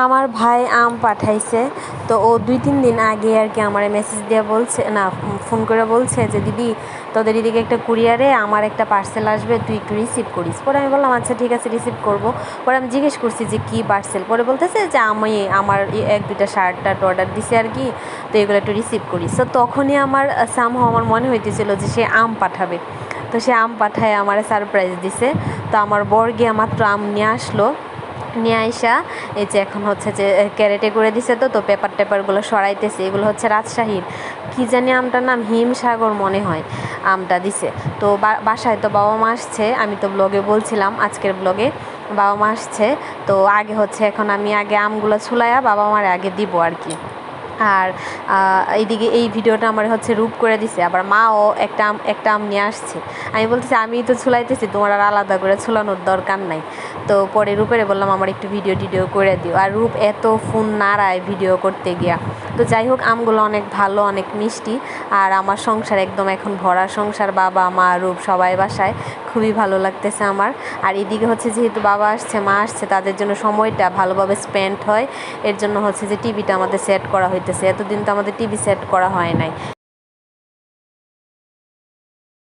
আমার ভাই আম পাঠাইছে। তো ও দুই তিন দিন আগে আর কি আমার মেসেজ দিয়ে বলছে, না ফোন করে বলছে যে, দিদি, তোদের এদিকে একটা কুরিয়ারে আমার একটা পার্সেল আসবে, তুই একটু রিসিভ করিস। পরে আমি বললাম আচ্ছা ঠিক আছে রিসিভ করব। পরে আমি জিজ্ঞেস করছি যে, কী পার্সেল পরে বলতেছে যে, আমি, আমার এক, দুইটা শার্ট টার্ট অর্ডার দিছে আর কি, তো এগুলো একটু রিসিভ করিস। তো তখনই আমার সামহ আমার মনে হইতেছিল যে, সে আম পাঠাবে। তো সে আম পাঠায় আমার সারপ্রাইজ দিছে। তো আমার বর মাত্র আম নিয়ে আসলো। নিয়ে আইসা, এই যে এখন হচ্ছে যে ক্যারেটে করে দিছে তো তো পেপার টেপারগুলো সরাইতেছে, এগুলো হচ্ছে রাজশাহীর কী জানি আমটার নাম হিমসাগর মনে হয়, আমটা দিছে। তো বাসায় তো বাবা মা আসছে, আমি তো ব্লগে বলছিলাম আজকের ব্লগে, বাবা মা আসছে, তো আগে হচ্ছে এখন আমি আগে আমগুলো ছুলাইয়া বাবা মার আগে দিব আর কি। আর এইদিকে এই ভিডিওটা আমার হচ্ছে রূপ করে দিছে, আবার মাও একটা একটা আম নিয়ে আসছে। আমি বলতেছি আমি তো ছুলাইতেছি, তোমার আর আলাদা করে ছুলানোর দরকার নাই। তো পরে রূপেরে বললাম, আমার একটু ভিডিও টিডিও করে দিও। আর রূপ এত ফোন নাড়ায় ভিডিও করতে গিয়া। তো যাই হোক, আমগুলো অনেক ভালো, অনেক মিষ্টি। আর আমার সংসার একদম এখন ভরা সংসার, বাবা, মা, রূপ সবাই বাসায়। খুবই ভালো লাগতেছে আমার। আর এদিকে হচ্ছে যেহেতু বাবা আসছে, মা আসছে, তাদের জন্য সময়টা ভালোভাবে স্পেন্ড হয়। এর জন্য হচ্ছে যে টিভিটা আমাদের সেট করা হইতেছে। এতদিন তো আমাদের টিভি সেট করা হয় নাই।